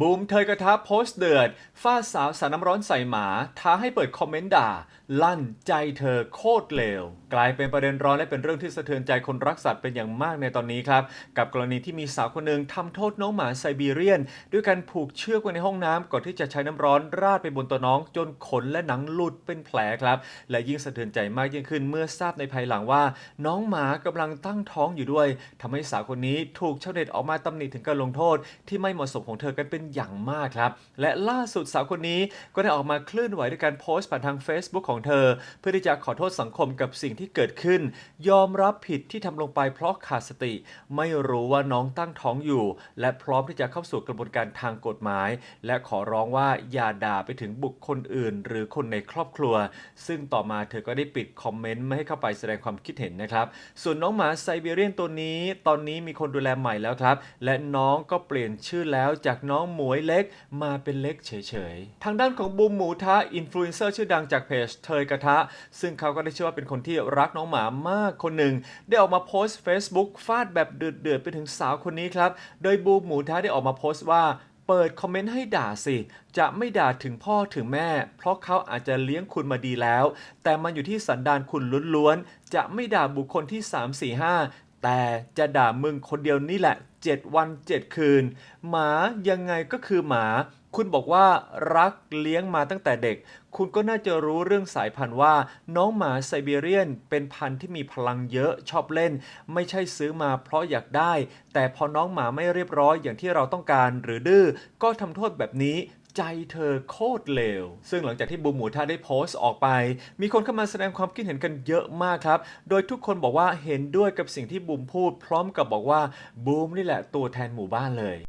บูมเทยกระทะโพสต์เดือดฟาดสาวสาน้ำร้อนใส่หมา ท้าให้เปิดคอมเมนต์ด่า ลั่นใจเธอโคตรเลว กลายเป็นประเด็นร้อนและเป็นเรื่องที่สะเทือนใจคนรักสัตว์เป็นอย่างมากในตอนนี้ครับ กับกรณีที่มีสาวคนหนึ่งทำโทษน้องหมาไซบีเรียน ด้วยการผูกเชือกไว้ในห้องน้ำก่อนที่จะใช้น้ำร้อนราดไปบนตัวน้อง จนขนและหนังหลุดเป็นแผลครับ และยิ่งสะเทือนใจมากยิ่งขึ้นเมื่อทราบในภายหลังว่า น้องหมากำลังตั้งท้องอยู่ด้วยทำให้สาวคนนี้ถูกชาวเน็ตออกมาตำหนิถึงการลงโทษ ที่ไม่เหมาะสมของเธอกันเป็นอย่างมากครับ และล่าสุดสาวคนนี้ก็ได้ออกมาเคลื่อนไหวด้วยการโพสต์ผ่านทาง Facebook ของเธอ เพื่อที่จะขอโทษสังคมกับสิ่งที่เกิดขึ้น ยอมรับผิดที่ทำลงไปเพราะขาดสติ ไม่รู้ว่าน้องตั้งท้องอยู่ และพร้อมที่จะเข้าสู่กระบวนการทางกฎหมาย และขอร้องว่าอย่าด่าไปถึงบุคคลอื่น หรือคนในครอบครัว ซึ่งต่อมาเธอก็ได้ปิดคอมเมนต์ไม่ให้เข้าไปแสดงความคิดเห็นนะครับส่วนน้องหมาไซเบีเรียนตัวนี้ ตอนนี้มีคนดูแลใหม่แล้วครับ และน้องก็เปลี่ยนชื่อแล้วจากน้องหมวยเล็กมาเป็นเล็กเฉยๆ ทางด้านของบูมหมูทะอินฟลูเอนเซอร์ชื่อดังจากเพจเทยกระทะ ซึ่งเขาก็ได้ชื่อว่าเป็นคนที่รักน้องหมามากคนหนึ่ง ได้ออกมาโพสต์ Facebook ฟาดแบบเดือดๆไปถึงสาวคนนี้ครับ โดยบูมหมูทะได้ออกมาโพสต์ว่าเปิดคอมเมนต์ให้ด่าสิ จะไม่ด่าถึงพ่อถึงแม่ เพราะเขาอาจจะเลี้ยงคุณมาดีแล้ว แต่มันอยู่ที่สันดานคุณล้วนๆ จะไม่ด่าบุคคลที่ 3 4 5 แต่จะด่ามึงคนเดียวนี่แหละ 7 วัน 7 คืน หมายังไงก็คือหมา คุณบอกว่ารักเลี้ยงมาตั้งแต่เด็ก คุณก็น่าจะรู้เรื่องสายพันธุ์ว่า น้องหมาไซบีเรียน เป็นพันธุ์ที่มีพลังเยอะชอบเล่น ไม่ใช่ซื้อมาเพราะอยากได้ แต่พอน้องหมาไม่เรียบร้อยอย่างที่เราต้องการหรือดื้อก็ทำโทษแบบนี้ ใจเธอโคตรเลว ซึ่งหลังจากที่บูมหมูท่าได้โพสต์ออกไป มีคนเข้ามาแสดงความคิดเห็นกันเยอะมากครับ โดยทุกคนบอกว่าเห็นด้วยกับสิ่งที่บูมพูด พร้อมกับบอกว่าบูมนี่แหละตัวแทนหมู่บ้านเลย